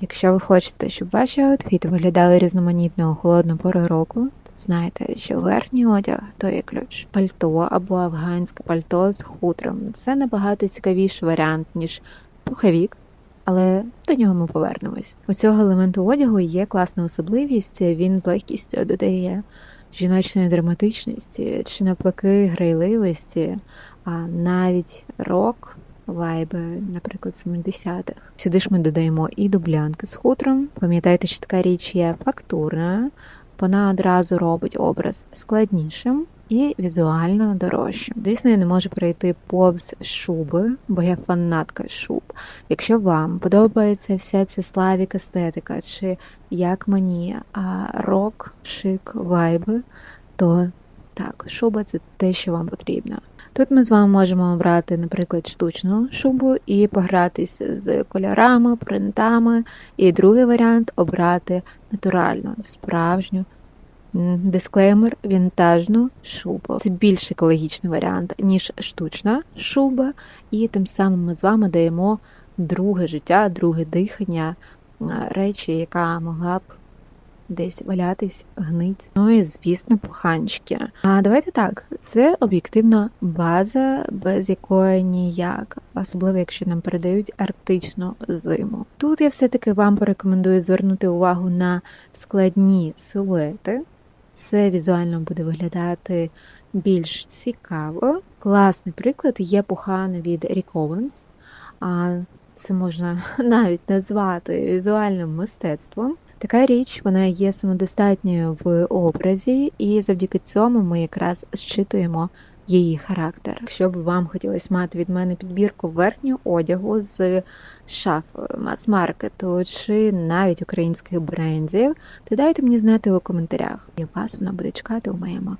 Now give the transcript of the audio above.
Якщо ви хочете, щоб ваші аутфіти виглядали різноманітно у холодну пору року, то знайте, що верхній одяг то є ключ. Пальто або афганське пальто з хутром це набагато цікавіший варіант, ніж пуховік. Але до нього ми повернемось. У цього елементу одягу є класна особливість. Він з легкістю додає жіночної драматичності чи навпаки грайливості, а навіть рок. Вайби, наприклад, 70-х. Сюди ж ми додаємо і дублянки з хутром. Пам'ятайте, що така річ є фактурною, вона одразу робить образ складнішим і візуально дорожчим. Звісно, я не можу пройти повз шуби, бо я фанатка шуб. Якщо вам подобається вся ця славік естетика, чи як мені а рок, шик, вайби, то так, шуба це те, що вам потрібно. Тут ми з вами можемо обрати, наприклад, штучну шубу і погратись з кольорами, принтами. І другий варіант обрати натуральну, справжню. Дисклеймер вінтажну шубу. Це більш екологічний варіант, ніж штучна шуба, і тим самим ми з вами даємо друге життя, друге дихання речі, яка могла б десь валятись, гнить. Ну і звісно, пуханчики. А давайте так, це об'єктивно база, без якої ніяк, особливо якщо нам передають арктичну зиму. Тут я все-таки вам порекомендую звернути увагу на складні силуети. Це візуально буде виглядати більш цікаво. Класний приклад є пухани від. А це можна навіть назвати візуальним мистецтвом. Така річ вона є самодостатньою в образі, і завдяки цьому ми якраз зчитуємо її характер. Якщо б вам хотілося мати від мене підбірку верхнього одягу з шаф мас-маркету чи навіть українських брендів, то дайте мені знати у коментарях. І вас вона буде чекати у моєму